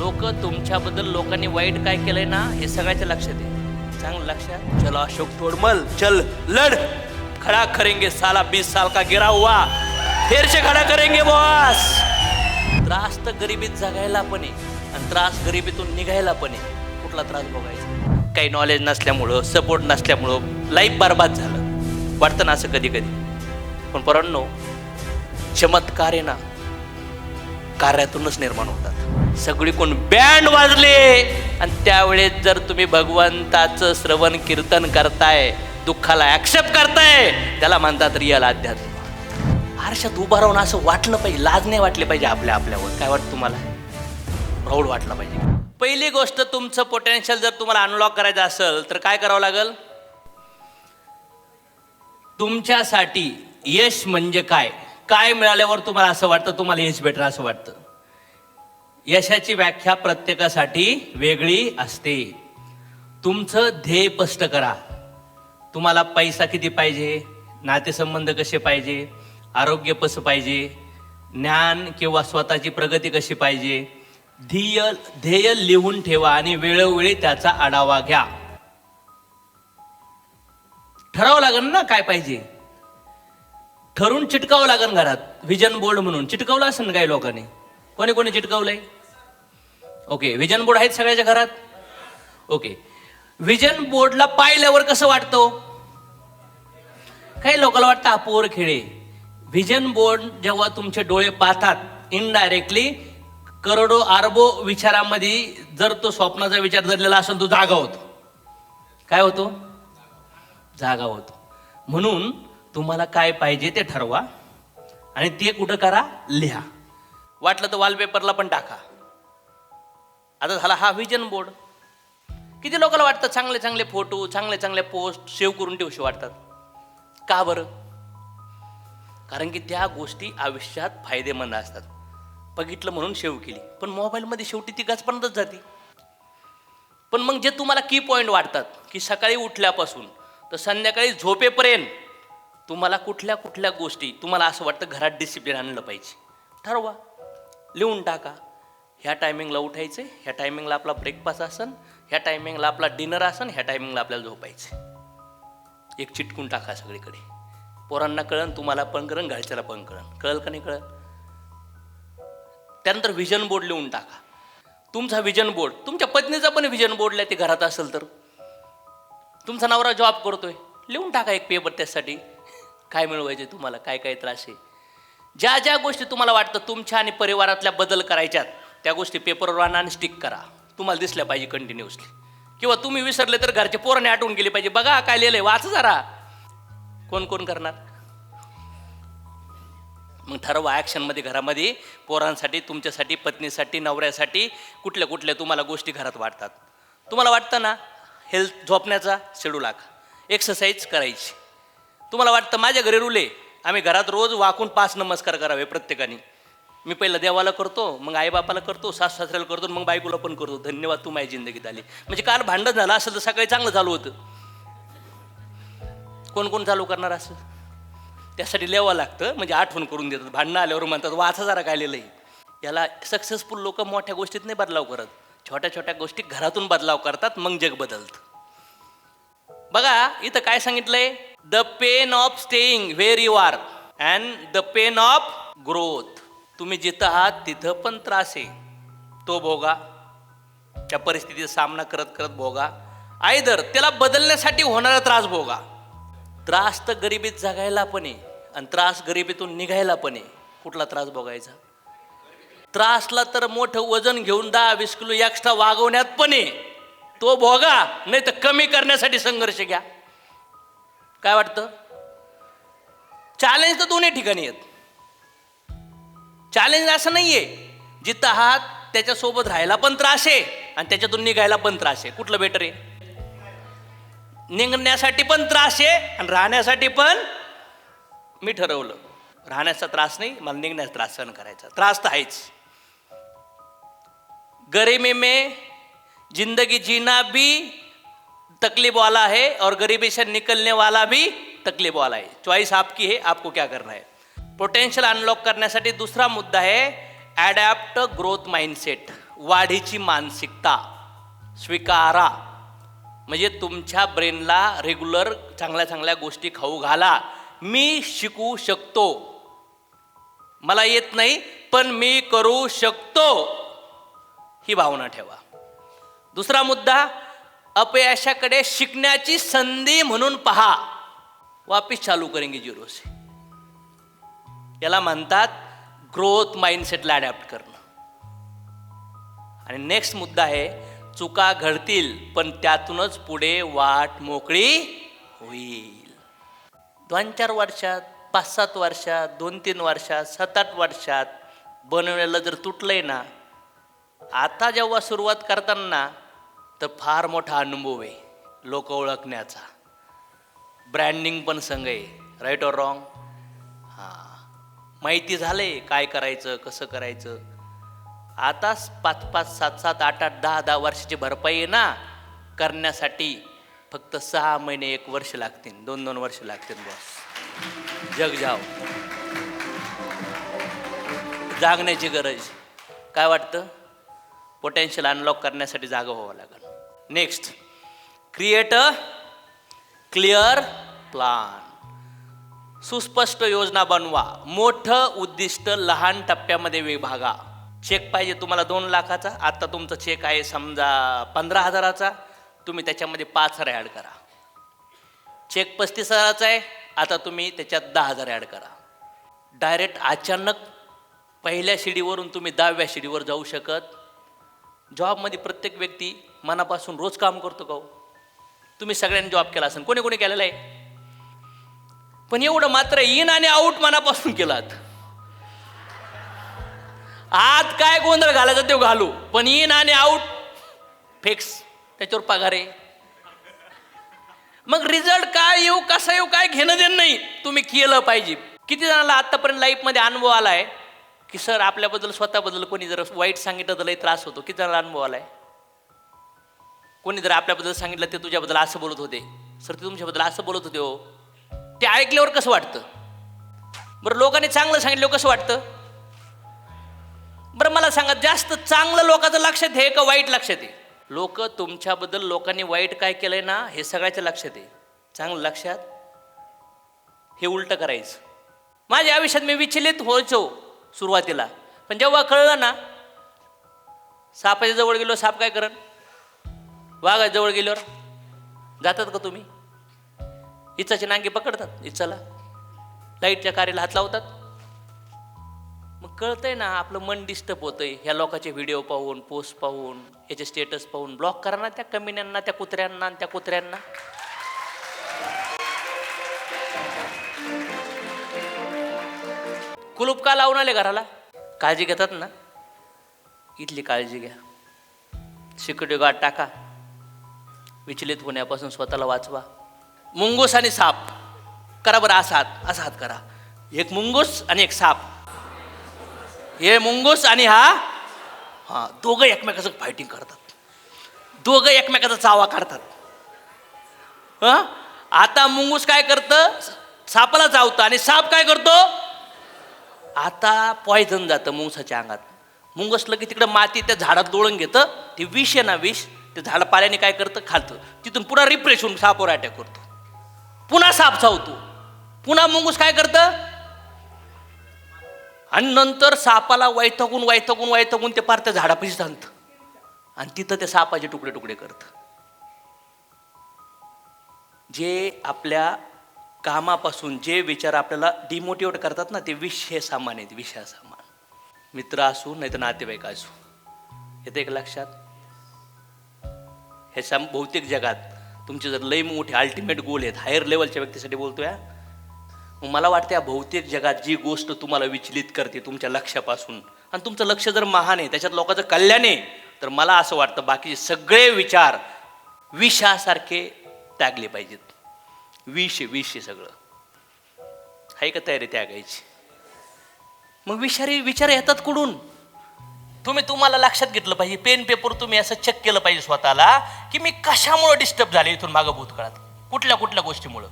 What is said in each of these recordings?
लोक तुमच्याबद्दल लोकांनी वाईट काय केलंय ना हे सगळ्याच्या लक्षात आहे. चांगलं लक्षात चलो अशोक तोडमल चल लढ. खड़ा करेंगे साला बीस साल का गिरा हुआ. फिर से खड़ा करेंगे बॉस. त्रास तर गरिबीत जगायला पण आहे आणि त्रास गरिबीतून निघायला पण आहे. कुठला त्रास बघायचा काही नॉलेज नसल्यामुळं सपोर्ट नसल्यामुळं लाईफ बरबाद झालं. वाटतं ना असं कधी कधी पण परंतु चमत्कार आहे ना कार्यातूनच निर्माण होतात. सगळी कोण बँड वाजले आणि त्यावेळेस जर तुम्ही भगवंताचं श्रवण कीर्तन करताय दुःखाला ऍक्सेप्ट करताय त्याला म्हणतात रिअल अध्यात्म आरशात उभं राहून असं वाटलं पाहिजे लाज नाही वाटली पाहिजे आपल्या आपल्यावर. काय वाटतं तुम्हाला? प्राऊड वाटलं पाहिजे. पहिली गोष्ट तुमचं पोटेन्शियल जर तुम्हाला अनलॉक करायचं असेल तर काय करावं लागेल? तुमच्यासाठी यश म्हणजे काय? काय मिळाल्यावर तुम्हाला असं वाटतं तुम्हाला यश भेटलं असं वाटतं? यशाची व्याख्या प्रत्येकासाठी वेगळी असते. तुमचं ध्येय स्पष्ट करा. तुम्हाला पैसा किती पाहिजे नातेसंबंध कसे पाहिजे आरोग्य कसं पाहिजे ज्ञान किंवा स्वतःची प्रगती कशी पाहिजे ध्येय ध्येय लिहून ठेवा आणि वेळोवेळी त्याचा आढावा घ्या. ठरावं लागेल ना काय पाहिजे? ठरून चिटकावं लागेल घरात. व्हिजन बोर्ड म्हणून. चिटकावलं असेल ना काही लोकांनी? कोणी कोणी चिटकवलंय? ओके व्हिजन बोर्ड आहेत सगळ्याच्या घरात? ओके व्हिजन बोर्डला पाहिल्यावर कसं वाटतं? काही लोकांना वाटतं अपोर खेळे. व्हिजन बोर्ड जेव्हा तुमचे डोळे पाहतात इनडायरेक्टली करोडो आरबो विचारामध्ये जर तो स्वप्नाचा विचार धरलेला असेल तो जागा होतो. काय होतो? जागा होतो. म्हणून तुम्हाला काय पाहिजे ते ठरवा आणि ते कुठं करा लिहा. वाटलं तर वॉलपेपरला पण टाका. आता झाला हा व्हिजन बोर्ड किती लोकांना वाटतं चांगले चांगले फोटो चांगले चांगले पोस्ट सेव्ह करून ठेवशी वाटतात? का बरं? कारण की त्या गोष्टी आयुष्यात फायदेमंद असतात. बघितलं म्हणून सेव्ह केली. पण मोबाईलमध्ये शेवटी ती गचपर्यंतच जाते. पण मग जे तुम्हाला की पॉईंट वाटतात की सकाळी उठल्यापासून तर संध्याकाळी झोपेपर्यंत तुम्हाला कुठल्या कुठल्या गोष्टी तुम्हाला असं वाटतं घरात डिसिप्लिन आणलं पाहिजे? ठरवा. लिहून टाका. ह्या टायमिंगला उठायचं ह्या टायमिंगला आपला ब्रेकफास्ट असन ह्या टायमिंगला आपला डिनर असन ह्या टायमिंगला आपल्याला झोपायचं एक चिटकून टाका सगळीकडे. पोरांना कळन तुम्हाला पण कळन घरच्याला पण कळन. कळल का नाही कळल त्यानंतर व्हिजन बोर्ड लिहून टाका. तुमचा व्हिजन बोर्ड तुमच्या पत्नीचा पण व्हिजन बोर्डला ते घरात असेल तर. तुमचा नवरा जॉब करतोय. लिहून टाका एक पेपर त्यासाठी. काय मिळवायचे तुम्हाला? काय काय त्रास आहे? ज्या ज्या गोष्टी तुम्हाला वाटतं तुमच्या आणि परिवारातल्या बदल करायच्यात त्या गोष्टी पेपरवर आणा आणि स्टिक करा. तुम्हाला दिसल्या पाहिजे कंटिन्युअसली किंवा तुम्ही विसरले तर घरचे पोराने आठवून गेले पाहिजे बघा काय लिहिलंय वाच जरा. कोण कोण करणार? मग ठरवा ॲक्शनमध्ये घरामध्ये पोरांसाठी तुमच्यासाठी पत्नीसाठी नवऱ्यासाठी कुठल्या कुठल्या तुम्हाला गोष्टी घरात वाटतात. तुम्हाला वाटतं ना हेल्थ झोपण्याचा शेड्यूल आखा. एक्सरसाइज करायची. तुम्हाला वाटतं माझ्या घरी रुले? आम्ही घरात रोज वाकून पाच नमस्कार करावे प्रत्येकाने. मी पहिलं देवाला करतो मग आईबापाला करतो सास सासऱ्याला करतो मग बायकोला पण करतो. धन्यवाद तू माझी जिंदगीत आली. म्हणजे काल भांडण झालं असेल तर सकाळी चांगलं चालू होतं. कोण कोण चालू करणार असं? त्यासाठी लिहावं लागतं म्हणजे आठवण करून देतात. भांडणं आल्यावर म्हणतात वाचा जरा काय आहे याला सक्सेसफुल लोक मोठ्या गोष्टीत नाही बदलाव करत. छोट्या छोट्या गोष्टी घरातून बदलाव करतात मग जग बदलतं. बघा इथं काय सांगितलंय? The pain of staying where you are and the pain of growth तुम्ही जिथं आहात तिथं पण त्रास आहे. तो भोगा. त्या परिस्थितीचा सामना करत करत भोगा. आयदर त्याला बदलण्यासाठी होणारा त्रास भोगा. त्रास तर गरिबीत जगायला पण आहे आणि त्रास गरिबीतून निघायला पण आहे. कुठला त्रास बघायचा त्रासला तर मोठं वजन घेऊन दहा वीस किलो एक्स्ट्रा वागवण्यात पण आहे. तो भोगा नाही तर कमी करण्यासाठी संघर्ष घ्या. काय वाटतं? चॅलेंज तर दोन्ही ठिकाणी आहेत. चॅलेंज असं नाहीये जिथं आहात त्याच्यासोबत राहायला पण त्रास आहे आणि त्याच्यातून निघायला पण त्रास आहे. कुठलं बेटर आहे? निघण्यासाठी पण त्रास आहे आणि राहण्यासाठी पण मी ठरवलं. राहण्याचा त्रास नाही मला निघण्याचा त्रास सहन करायचा. त्रास तर आहेच. गरिमे जिंदगी जीना भी तकलीफ वाला है और गरीबी से निकलने वाला भी तकलीफ वाला है। चॉईस आपकी है आपको क्या करना है? पोटेन्शियल अनलॉक करण्यासाठी दुसरा मुद्दा आहे ॲडॅप्ट ग्रोथ माइंडसेट वाढीची मानसिकता स्वीकारा. म्हणजे तुमच्या ब्रेनला रेग्युलर चांगल्या चांगल्या गोष्टी खाऊ घाला. मी शिकू शकतो. मला येत नाही पण मी करू शकतो. ही भावना ठेवा. दुसरा मुद्दा अपयशाकडे शिकण्याची संधी म्हणून पहा. वापिस चालू करेंगे झिरो से. याला म्हणतात ग्रोथ माइंडसेटला अडॅप्ट करणं. आणि नेक्स्ट मुद्दा आहे चुका घडतील पण त्यातूनच पुढे वाट मोकळी होईल. दोन चार वर्षात पाच सात वर्षात दोन तीन वर्षात सात आठ वर्षात बनवलेलं जर तुटलंय ना आता जेव्हा सुरुवात करताना तर फार मोठा अनुभव आहे लोक ओळखण्याचा. ब्रँडिंग पण संघ आहे राईट ऑर रॉंग हां. माहिती झालं आहे काय करायचं कसं करायचं? आता पाच पाच सात सात आठ आठ दहा दहा वर्षाची भरपाई आहे ना करण्यासाठी फक्त सहा महिने एक वर्ष लागतील दोन दोन वर्ष लागतील बॉस जग जाव जागण्याची गरज. काय वाटतं? पोटेन्शियल अनलॉक करण्यासाठी जागा व्हावं लागेल. Next create a clear plan सुस्पष्ट योजना बनवा. मोठं उद्दिष्ट लहान टप्प्यामध्ये विभागा. चेक पाहिजे तुम्हाला दोन लाखाचा. आत्ता तुमचा चेक आहे समजा पंधरा हजाराचा. तुम्ही त्याच्यामध्ये पाच हजार ॲड करा. चेक पस्तीस हजाराचा आहे. आता तुम्ही त्याच्यात दहा हजार ॲड करा. डायरेक्ट अचानक पहिल्या शिडीवरून तुम्ही दहाव्या शिडीवर जाऊ शकत जॉबमध्ये प्रत्येक व्यक्ती मनापासून रोज काम करतो का हो? तुम्ही सगळ्यांनी जॉब केला असेल. कोणी कोणी केलेला आहे? पण एवढं मात्र इन आणि आऊट मनापासून केलात. आत काय गोंधळ घालायचा ते घालू. पण इन आणि आऊट फिक्स त्याच्यावर पगार आहे. मग रिझल्ट काय येऊ कसा येऊ काय घेणं देणं नाही. तुम्ही केलं पाहिजे. किती जणांना आतापर्यंत लाईफमध्ये अनुभव आला आहे की सर आपल्याबद्दल स्वतःबद्दल कोणी जर वाईट सांगितलं तर लई त्रास होतो. किती जणांना अनुभव आलाय? कोणी जर आपल्याबद्दल सांगितलं ते तुझ्याबद्दल असं बोलत होते. सर ते तुमच्याबद्दल असं बोलत होते हो. ते ऐकल्यावर कसं वाटतं? बरं लोकांनी चांगलं सांगितलं कसं वाटतं? बरं मला सांगा जास्त चांगलं लोकांचं लक्षात आहे का वाईट लक्षात आहे? लोक तुमच्याबद्दल लोकांनी वाईट काय केलंय ना हे सगळ्याच्या लक्षात आहे. चांगलं लक्षात? हे उलटं करायचं. माझ्या आयुष्यात मी विचलित व्हायचो सुरुवातीला. पण जेव्हा कळलं ना सापाच्या जवळ गेलो साप काय करन? वाघाच्या जवळ गेल्यावर जातात का तुम्ही? इचाचे नांगे पकडतात इचाला. लाईटच्या कार्याला हात लावतात. मग कळतंय ना आपलं मन डिस्टर्ब होतंय. ह्या लोकांचे व्हिडिओ पाहून पोस्ट पाहून याचे स्टेटस पाहून ब्लॉक करा ना त्या कमिन्यांना त्या कुत्र्यांना आणि त्या कुत्र्यांना. कुलूप का लावून आले घराला? काळजी घेतात ना? इथली काळजी घ्या. सिक्युरिटी गार्ड टाका. विचलित होण्यापासून स्वतःला वाचवा. मुंगूस आणि साप. करा बरं असा हात असा हात करा. एक मुंगूस आणि एक साप. हे मुंगूस आणि हा हा दोघं एकमेकाचं फायटिंग करतात. दोघं एकमेकाचा चावा काढतात. हां? आता मुंगूस काय करतं? सापाला चावतं आणि साप काय करतो? आता पॉयझन जातं मुंगसाच्या अंगात. मुंग असलं की तिकडं माती त्या झाडात लोळून घेतं ते विष आहे ना विष ते झाड पाल्याने काय करतं? खातं तिथून पुन्हा रिफ्रेश होऊन सापावर अटॅक करतो. पुन्हा साप चावतो. पुन्हा मुंगूस काय करतं? आणि नंतर सापाला वैथकून वैथकून वैथकून ते पार त्या झाडापाशी आणतं आणि तिथं त्या सापाचे तुकडे तुकडे करतं. जे आपल्या कामापासून जे विचार आपल्याला डिमोटिवेट करतात ना ते विष हे सामान आहेत विषया सामान. मित्र असू नाही तर नातेवाईक असू. येते एक लक्षात? हे सम भौतिक जगात तुमचे जर लई मोठे अल्टिमेट गोल आहेत हायर लेवलच्या व्यक्तीसाठी बोलतोय मग मला वाटतं या भौतिक जगात जी गोष्ट तुम्हाला विचलित करते तुमच्या लक्षापासून आणि तुमचं लक्ष जर महान आहे त्याच्यात लोकांचं कल्याण आहे तर मला असं वाटतं बाकीचे सगळे विचार विषासारखे त्यागले पाहिजेत. विष विष सगळं. आहे का तयारी त्यागायची मग विषारी विचार येतात कुठून? तुम्ही तुम्हाला लक्षात घेतलं पाहिजे. पेन पेपर तुम्ही असं चेक केलं पाहिजे स्वतःला की मी कशामुळं डिस्टर्ब झाले इथून मागं भूतकाळात? कुठल्या कुठल्या गोष्टीमुळं?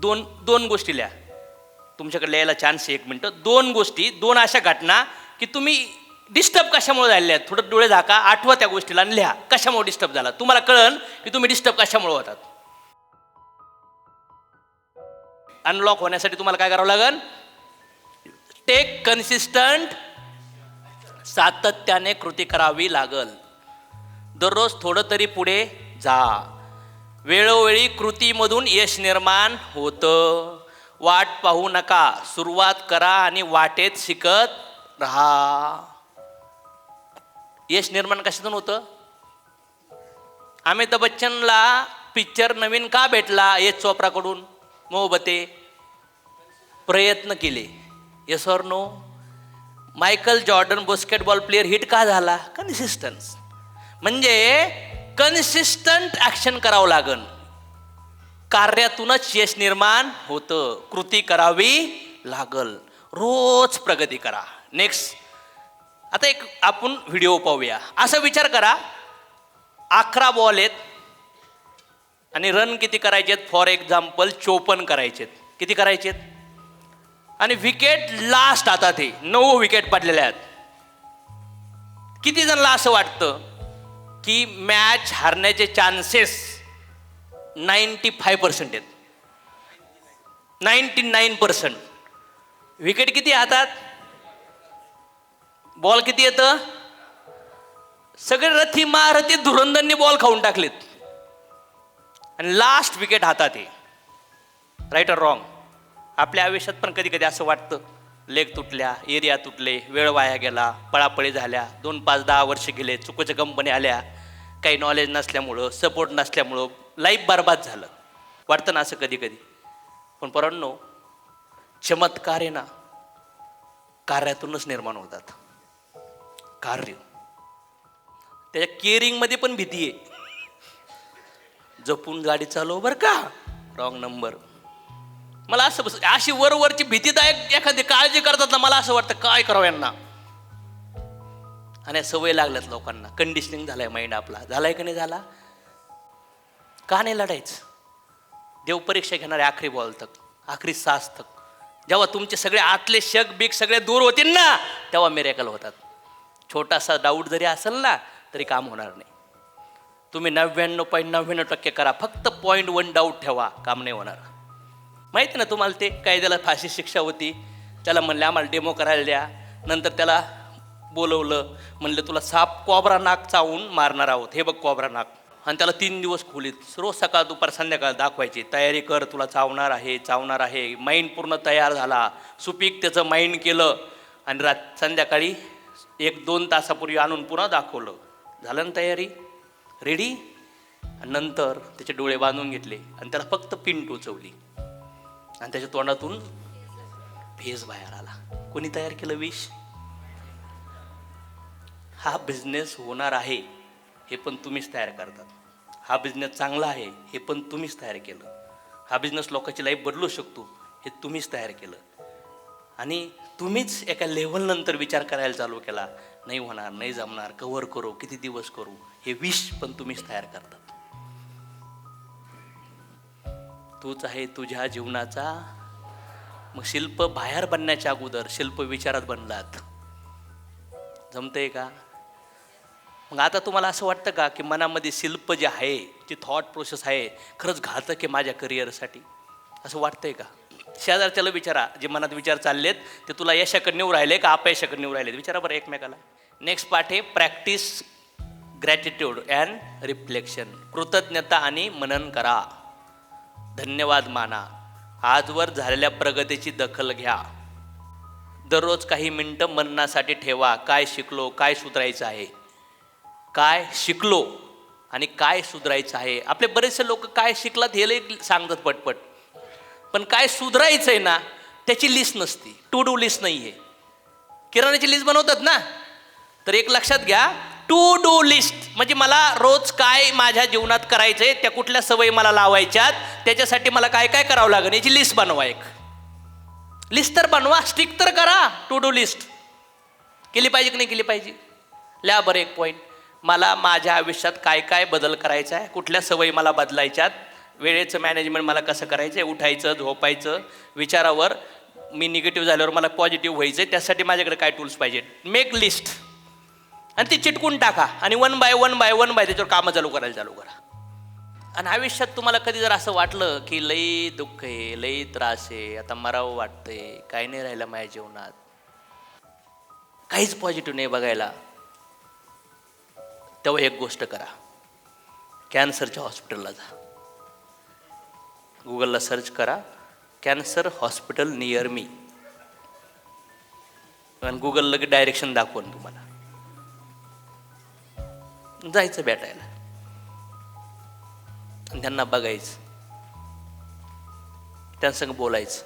दोन दोन गोष्टी लिहा. तुमच्याकडे लिहायला चान्स आहे एक मिनटं. दोन गोष्टी दोन अशा घटना की तुम्ही डिस्टर्ब कशामुळे झालेले आहेत? थोडं डोळे झाका आठवा त्या गोष्टीला आणि लिहा. कशामुळे डिस्टर्ब झाला? तुम्हाला कळन की तुम्ही डिस्टर्ब कशामुळे होतात? अनलॉक होण्यासाठी तुम्हाला काय करावं लागेल? टेक कन्सिस्टंट सातत्याने कृती करावी लागल. दररोज थोडं तरी पुढे जा. वेळोवेळी कृतीमधून यश निर्माण होतं. वाट पाहू नका. सुरुवात करा आणि वाटेत शिकत राहा. यश निर्माण कशातून होतं? अमिताभ बच्चनला पिक्चर नवीन का भेटला? यश चोप्राकडून. मोहबते प्रयत्न केले. Yes or no Michael Jordan basketball player hit का झाला? कन्सिस्टन्स म्हणजे कन्सिस्टंट ॲक्शन करावं लागन. कार्यातूनच यश निर्माण होतं. कृती करावी लागल. रोज प्रगती करा. नेक्स्ट आता एक आपण व्हिडिओ पाहूया. असा विचार करा. अकरा बॉल आहेत. आणि रन किती करायचे आहेत फॉर एक्झाम्पल चोपन करायचे आहेत किती करायचे आहेत आणि विकेट लास्ट आता ते. नऊ विकेट पडलेल्या आहेत. किती जणांना असं वाटतं की मॅच हारण्याचे चान्सेस नाईन्टी फाय पर्सेंट आहेत. नाईन्टी नाईन पर्सेंट विकेट किती हातात? बॉल किती येतं? सगळे रथी महारथी धुरंदांनी बॉल खाऊन टाकलेत. आणि लास्ट विकेट हातात आहे. राईट ऑर रॉंग आपल्या आयुष्यात पण कधी कधी असं वाटतं लेग तुटल्या एरिया तुटले वेळ वाया गेला पळापळी झाल्या दोन पाच दहा वर्ष गेले चुकीच्या कंपनी आल्या काही नॉलेज नसल्यामुळं सपोर्ट नसल्यामुळं लाईफ बरबाद झालं. वाटतं ना असं कधी कधी पण परंतु चमत्कार आहे ना कार्यातूनच निर्माण होतात. कार्य. त्याच्या केअरिंगमध्ये पण भीती आहे. जपून गाडी चालव बरं का? रॉंग नंबर मला असं बस अशी वरवरची भीतीदायक एखादी काळजी करतात ना मला असं वाटतं काय करावं यांना? आणि सवय लागल्यात लोकांना. कंडिशनिंग झालाय माइंड आपला. झालाय का नाही झाला? का नाही लढायचं? देव परीक्षा घेणारे आखरी बॉल तक आखरी सास तक जेव्हा तुमचे सगळे आतले शक बिक सगळे दूर होतील ना तेव्हा मिरेकल होतात. छोटासा डाऊट जरी असेल ना तरी काम होणार नाही. तुम्ही नव्याण्णव पॉईंट नव्याण्णव टक्के करा. फक्त पॉईंट वन डाऊट ठेवा. काम नाही होणार. माहिती ना तुम्हाला ते? कायद्याला फाशी शिक्षा होती. त्याला म्हणले आम्हाला डेमो करायला द्या. नंतर त्याला बोलवलं. म्हणलं तुला साप कोबरा नाक चावून मारणार आहोत. हे बघ कोबरा नाक. आणि त्याला तीन दिवस खोलीत. रोज सकाळ दुपार संध्याकाळ दाखवायची. तयारी कर तुला चावणार आहे चावणार आहे. माइंड पूर्ण तयार झाला. सुपीक त्याचं माइंड केलं. आणि रात संध्याकाळी एक दोन तासापूर्वी आणून पुन्हा दाखवलं. झालं ना तयारी? रेडी नंतर त्याचे डोळे बांधून घेतले आणि त्याला फक्त पिन टोचवली आणि त्याच्या तोंडातून भेस बाहेर आला. कोणी तयार केलं विष? हा बिझनेस होणार आहे हे पण तुम्हीच तयार करतात. हा बिझनेस चांगला आहे हे पण तुम्हीच तयार केलं. हा बिझनेस लोकांची लाईफ बदलू शकतो हे तुम्हीच तयार केलं. आणि तुम्हीच एका लेव्हलनंतर विचार करायला चालू केला. नाही होणार नाही जमणार कव्हर करू किती दिवस करू हे विष पण तुम्हीच तयार करतात तूच आहे तुझ्या जीवनाचा मग शिल्प बाहेर बनण्याच्या अगोदर शिल्प विचारात बनलात. जमतंय का? मग आता तुम्हाला असं वाटतं का की मनामध्ये शिल्प जे आहे जे थॉट प्रोसेस आहे खरंच घातक आहे माझ्या करिअरसाठी असं वाटतंय का? शेजारच्याला विचारा जे मनात विचार चाललेत ते तुला यशाकडे नेऊ राहिले का अपयशाकडे नेऊ राहिले? विचारा बरं एकमेकाला. नेक्स्ट पाठ आहे प्रॅक्टिस ग्रॅटिट्यूड अँड रिफ्लेक्शन कृतज्ञता आणि मनन करा. धन्यवाद माना. आजवर झालेल्या प्रगतीची दखल घ्या. दररोज काही मिनटं मननासाठी ठेवा. काय शिकलो काय सुधारायचं आहे? काय शिकलो आणि काय सुधारायचं आहे? आपले बरेचसे लोक काय शिकलात हे लई सांगतात पटपट. पण काय सुधारायचं आहे ना त्याची लिस्ट नसती. टू डू लिस्ट नाही आहे किराण्याची लिस्ट बनवतात ना? तर एक लक्षात घ्या टू डू लिस्ट म्हणजे मला रोज काय माझ्या जीवनात करायचं आहे त्या कुठल्या सवयी मला लावायच्यात त्याच्यासाठी मला काय काय करावं लागेल याची लिस्ट बनवा एक. लिस्ट तर बनवा स्टिक तर करा टू डू लिस्ट केली पाहिजे की नाही केली पाहिजे? लिहा बरं एक पॉईंट मला माझ्या आयुष्यात काय काय बदल करायचा आहे कुठल्या सवयी मला बदलायच्यात वेळेचं मॅनेजमेंट मला कसं करायचं आहे उठायचं झोपायचं विचारावर मी निगेटिव्ह झाल्यावर मला पॉझिटिव्ह व्हायचं आहे त्यासाठी माझ्याकडे काय टूल्स पाहिजेत? मेक लिस्ट आणि ती चिटकून टाका. आणि one by one by one by त्याच्यावर कामं चालू करायला चालू करा. आणि आयुष्यात तुम्हाला कधी जर असं वाटलं की लई दुःख आहे लई त्रास आहे आता मरावं वाटतंय काही नाही राहिलं माझ्या जीवनात. काहीच पॉझिटिव्ह नाही बघायला. तेव्हा एक गोष्ट करा. कॅन्सरच्या हॉस्पिटलला जा. गुगलला सर्च करा कॅन्सर हॉस्पिटल नियर मी आणि गुगल लगेच डायरेक्शन दाखवून तुम्हाला. जायचं भेटायला. त्यांना बघायचं. त्यांसंग बोलायचं.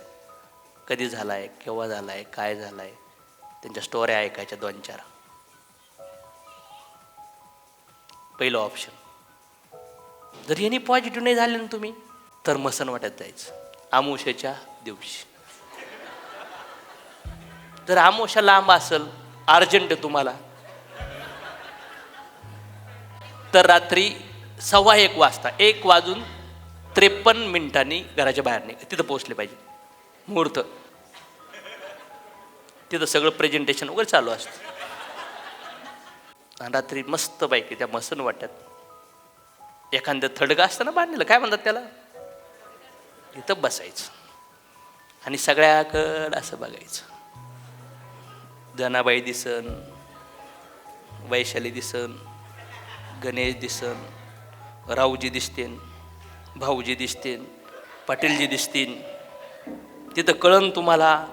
कधी झालाय केव्हा झालाय काय झालाय? त्यांच्या स्टोऱ्या ऐकायच्या दोन चार. पहिलं ऑप्शन जर यांनी पॉझिटिव्ह नाही झाले ना तुम्ही तर मसन वाटत जायचं. आमोशाच्या दिवशी. जर आमोशा लांब असेल अर्जंट तुम्हाला. तर रात्री सव्वा एक वाजता एक वाजून त्रेपन्न मिनिटांनी घराच्या बाहेर निघा तिथं पोहोचले पाहिजे. मुहूर्त. तिथं सगळं प्रेझेंटेशन वगैरे चालू असतं. रात्री मस्त पैकी त्या मसन वाट्यात एखादं थडगं असतं ना बांधलेलं काय म्हणतात त्याला? इथं बसायचं. आणि सगळ्याकडं असं बघायचं. जनाबाई दिसन वैशाली दिसन गणेश दिसन राऊजी दिसतेन भाऊजी दिसतेन पाटीलजी दिसतील तिथं कळण तुम्हाला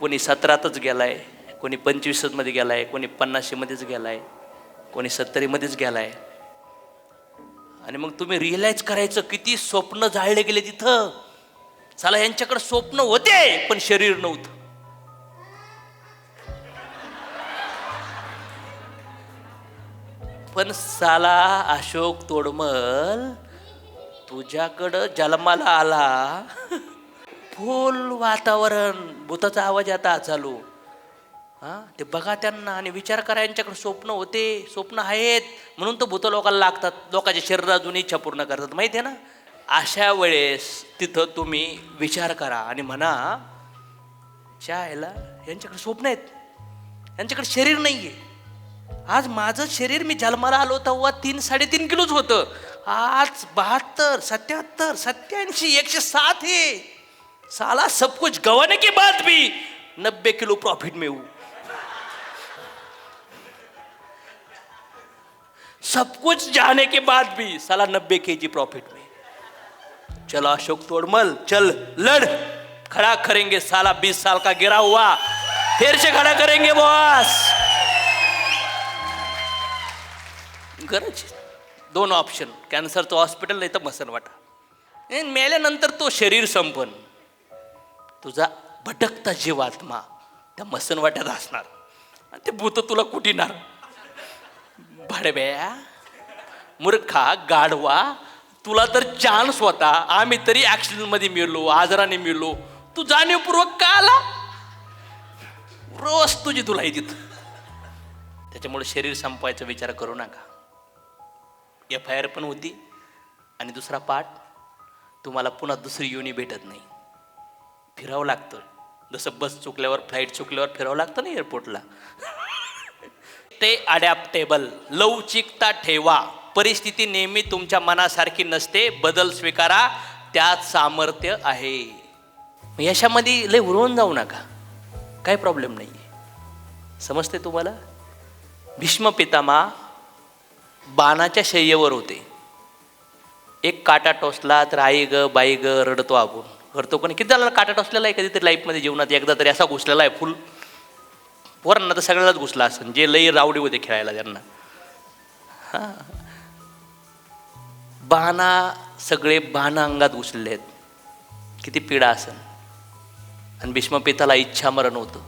कोणी सतरातच गेलाय कोणी पंचवीसमध्ये गेलाय कोणी पन्नाशीमध्येच गेलाय कोणी सत्तरीमध्येच गेलाय. आणि मग तुम्ही रिअलाईज करायचं किती स्वप्न जाळले गेले तिथं. चला यांच्याकडे स्वप्न होते पण शरीर नव्हतं. पण साला अशोक तोडमल तुझ्याकडं जन्माला आला. फुल वातावरण भूताचा आवाज आता चालू. हा ते बघा त्यांना आणि विचार करा यांच्याकडे स्वप्न होते स्वप्न आहेत. म्हणून तर भूत लोकांना लागतात लोकांच्या शरीरात अजून इच्छा पूर्ण करतात. माहिती आहे ना? अशा वेळेस तिथं तुम्ही विचार करा आणि म्हणा शाळेला यांच्याकडे स्वप्न आहेत. यांच्याकडे शरीर नाही आहे आज माझं शरीर मी जन्माला आलो तेव्हा तीन साडेतीन किलोच होतं. आज बहात्तर सत्याहत्तर सत्याऐंशी एकशे सात हे. साला सब कुछ गवाने के बाद भी नब्बे किलो प्रॉफिट मिळू. सब कुछ जाने के बाद भी साला नब्बे के जी प्रॉफिट चल अशोक तोड़मल चल लड़ खड़ा करेंगे साला बीस साल का गिरा हुआ. फिर से खड़ा करेंगे बॉस. गरज दोन ऑप्शन कॅन्सरचं हॉस्पिटल नाही तर मसन वाटा. मेल्यानंतर तो शरीर संपन. तुझा भटकता जीवात्मा त्या मसन वाट्यात असणार. आणि ते भूत तुला कुटिणार. भाडव्या मूर्खा गाढवा. तुला तर चान्स होता. आम्ही तरी ॲक्सिडेंटमध्ये मिळलो आजाराने मिळलो. तू जाणीवपूर्वक का आला? रोज तुझी तुला आहे तिथं. त्याच्यामुळे शरीर संपवायचा विचार करू नका. एफ आय आर पण होती आणि दुसरा पाठ तुम्हाला पुन्हा दुसरी युनी भेटत नाही. फिरावं लागतं. जसं बस चुकल्यावर फ्लाईट चुकल्यावर फिरावं लागतं ना एअरपोर्टला ते अडॅप्टेबल लवचिकता ठेवा. परिस्थिती नेहमी तुमच्या मनासारखी नसते बदल स्वीकारा त्यात सामर्थ्य आहे. मग यशामध्ये लय उरवून जाऊ नका. काही प्रॉब्लेम नाही आहे समजते तुम्हाला? भीष्म पितामा बाणाच्या शय्येवर होते. एक काटा टोचला तर आई ग बाई ग रडतो आपण करतो पण किती झाला काटा टोचलेला आहे कधीतरी लाईफमध्ये जीवनात? एकदा तरी असा घुसलेला आहे फुल पोरांना तर सगळ्यालाच घुसला असं जे लई रावडी होते खेळायला त्यांना. हां. बाणा सगळे बाणा अंगात उचलले आहेत. किती पीडा असन. आणि भीष्म पिताला इच्छा मरण होतं.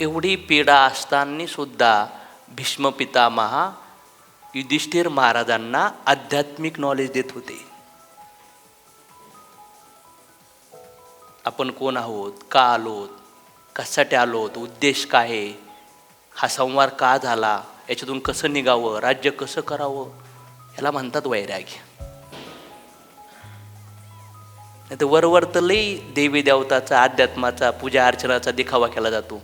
एवढी पीडा असताना सुद्धा भीष्म पितामहा युधिष्ठिर महाराजांना आध्यात्मिक नॉलेज देत होते. आपण कोण आहोत? का आलोत? कशासाठी आलोत? उद्देश काय आहे? हा संवार का झाला? याच्यातून कसं निघावं? राज्य कसं करावं? याला म्हणतात वैराग्य. नाही तर वरवर तर लई देवी देवताचा अध्यात्माचा पूजा अर्चनाचा दिखावा केला जातो.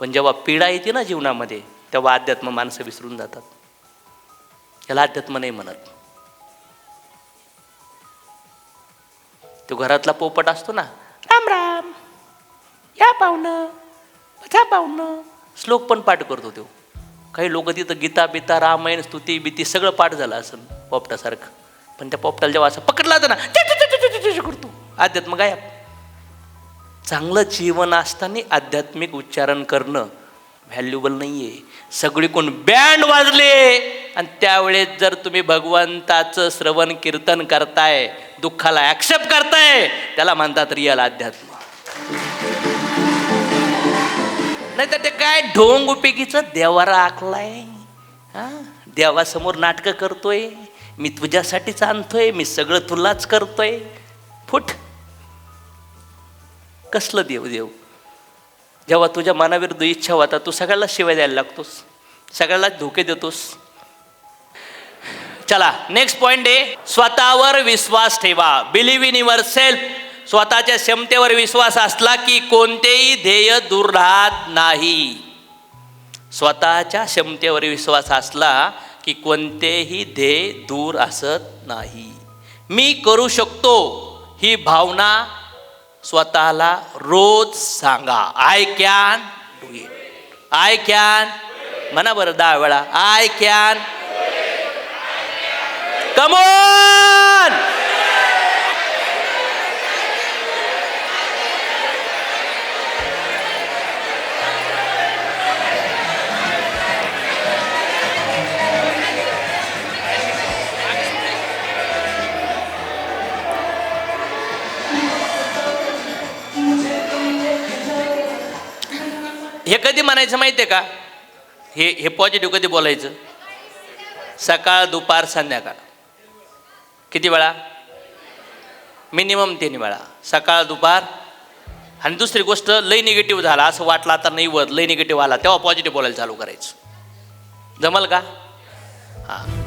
पण जेव्हा पीडा येते ना जीवनामध्ये तेव्हा अध्यात्म माणसं विसरून जातात. याला अध्यात्म नाही म्हणत. तो घरातला पोपट असतो ना राम राम या पाहुणं बसा पाहुणं श्लोक पण पाठ करतो तो. काही लोक तिथं गीता बिता रामायण स्तुती बिती सगळं पाठ झालं असं पोपटासारखं. पण त्या पोपटाला जेव्हा असं पकडला जा ना करतो. अध्यात्म गायब. चांगलं जीवन असताना आध्यात्मिक उच्चारण करणं व्हॅल्युबल नाही आहे सगळी कोण बँड वाजले. आणि त्यावेळेस जर तुम्ही भगवंताचं श्रवण कीर्तन करताय दुःखाला ॲक्सेप्ट करताय त्याला म्हणतात रिअल अध्यात्म नाही तर ते काय ढोंग उपेगीचं देवारा आखलाय हा? देवासमोर नाटकं करतोय. मी तुझ्यासाठीच आणतोय. मी सगळं तुलाच करतोय. फुट. कसलं देव देव? जेव्हा तुझ्या मनाविरुद्ध इच्छा होता तू सगळ्याला शिवाय द्यायला लागतोस. सगळ्यालाच धोके देतोस. चला नेक्स्ट पॉइंट आहे स्वतःवर विश्वास ठेवा. बिलीव्ह इन युअर सेल्फ स्वतःच्या क्षमतेवर विश्वास असला की कोणतेही ध्येय दूर राहत नाही. स्वतःच्या क्षमतेवर विश्वास असला की कोणतेही ध्येय दूर असत नाही. मी करू शकतो ही भावना स्वतःला रोज सांगा. I can do it I can म्हणा बरं दहा वेळा. आय कॅन कमोन कधी म्हणायचं माहिती आहे का? हे हे पॉझिटिव्ह कधी बोलायचं? सकाळ दुपार संध्याकाळ. किती वेळा? मिनिमम तीन वेळा. सकाळ दुपार आणि दुसरी गोष्ट लई निगेटिव्ह झाला असं वाटलं आता नाही वर लई निगेटिव्ह आला तेव्हा पॉझिटिव्ह बोलायला चालू करायचं. जमल का? हां.